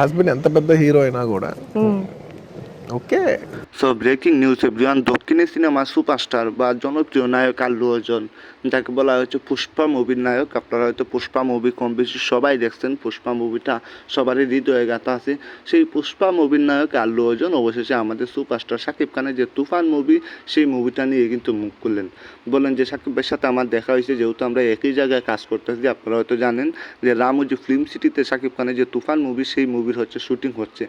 Husband ఎంత పెద్ద hero అయినా కూడా. Okay so breaking news everyone দক্ষিণী সিনেমা সুপারস্টার বা জনপ্রিয় নায়ক আল্লু অর্জুন, যাকে বলা হয়েছে পুষ্পা মুভির নায়ক। আপনারা হয়তো পুষ্পা মুভি কম বেশি সবাই দেখছেন। পুষ্পা মুভিটা সবারই হৃদয়ে গাথা আছে। সেই পুষ্পা মুভির নায়ক আল্লু অর্জুন, অবশেষে আমাদের সুপারস্টার শাকিব খানের যে তুফান মুভি সেই মুভিটা নিয়ে কিন্তু মুখ খুললেন। বললেন যে শাকিবের সাথে আমার দেখা হয়েছে, যেহেতু আমরা একই জায়গায় কাজ করতেছি। আপনারা হয়তো জানেন যে, রামুজি ফিল্ম সিটিতে শাকিব খানের যে তুফান মুভি সেই মুভির হচ্ছে শুটিং হচ্ছে।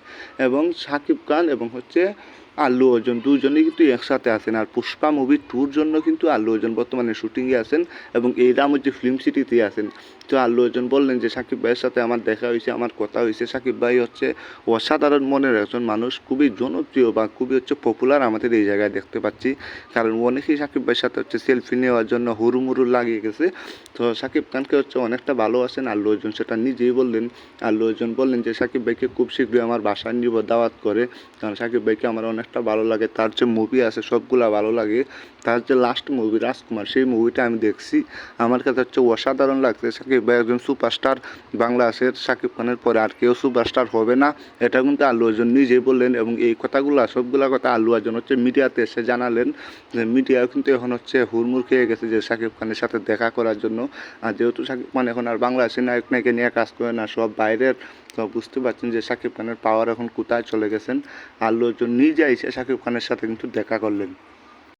এবং শাকিব খান এবং হচ্ছে আল্লু অর্জুন দুজনেই কিন্তু একসাথে আছেন। আর পুষ্পা মুভির টুর জন্য কিন্তু আল্লু অর্জুন বর্তমানে শুটিংয়ে আছেন এবং এই রামুজি ফিল্ম সিটিতেই আছেন। তো আল্লু অর্জুন বললেন যে, সাকিব ভাইয়ের সাথে আমার দেখা হয়েছে, আমার কথা হয়েছে। সাকিব ভাই হচ্ছে অসাধারণ মনের একজন মানুষ, খুবই জনপ্রিয় বা খুবই হচ্ছে পপুলার আমাদের এই জায়গায় দেখতে পাচ্ছি। কারণ অনেকেই সাকিব ভাইয়ের সাথে হচ্ছে সেলফি নেওয়ার জন্য হুড়ুমুড়ু লাগিয়ে গেছে। তো সাকিব খানকে হচ্ছে অনেকটা ভালোবাসেন। আল্লু অর্জুন সেটা নিজেই বললেন। আল্লু অর্জুন বললেন যে, সাকিব ভাইকে খুব শীঘ্রই আমার বাসায় নিব, দাওয়াত করে। কারণ সাকিব ভাইকে আমার অনেকটা ভালো লাগে, তার যে মুভি আছে সবগুলা ভালো লাগে, তার যে লাস্ট মুভি রাজকুমার, সেই মুভিটা আমি দেখছি। আমার কাছে হচ্ছে অসাধারণ লাগছে, সাকিব ভাই একজন সুপারস্টার বাংলাদেশের সাকিব খানের পরে আর কেউ সুপারস্টার হবে না। এটা কিন্তু আল্লু অর্জুন নিজেই বললেন এবং এই কথাগুলো, সবগুলা কথা আল্লু অর্জুন হচ্ছে মিডিয়াতে এসে জানালেন। যে মিডিয়া কিন্তু এখন হচ্ছে হুড়মুড় খেয়ে গেছে যে সাকিব খানের সাথে দেখা করার জন্য। আর যেহেতু সাকিব খান এখন আর বাংলাদেশের নায়ক নায়িকা নিয়ে কাজ করে না, সব বাইরের তো বুঝতে পারছেন যে শাকিব খানের পাওয়ার এখন কোথায় চলে গেছেন। আল্লু অর্জুন নিজে এসে সাকিব খানের সাথে কিন্তু দেখা করলেন।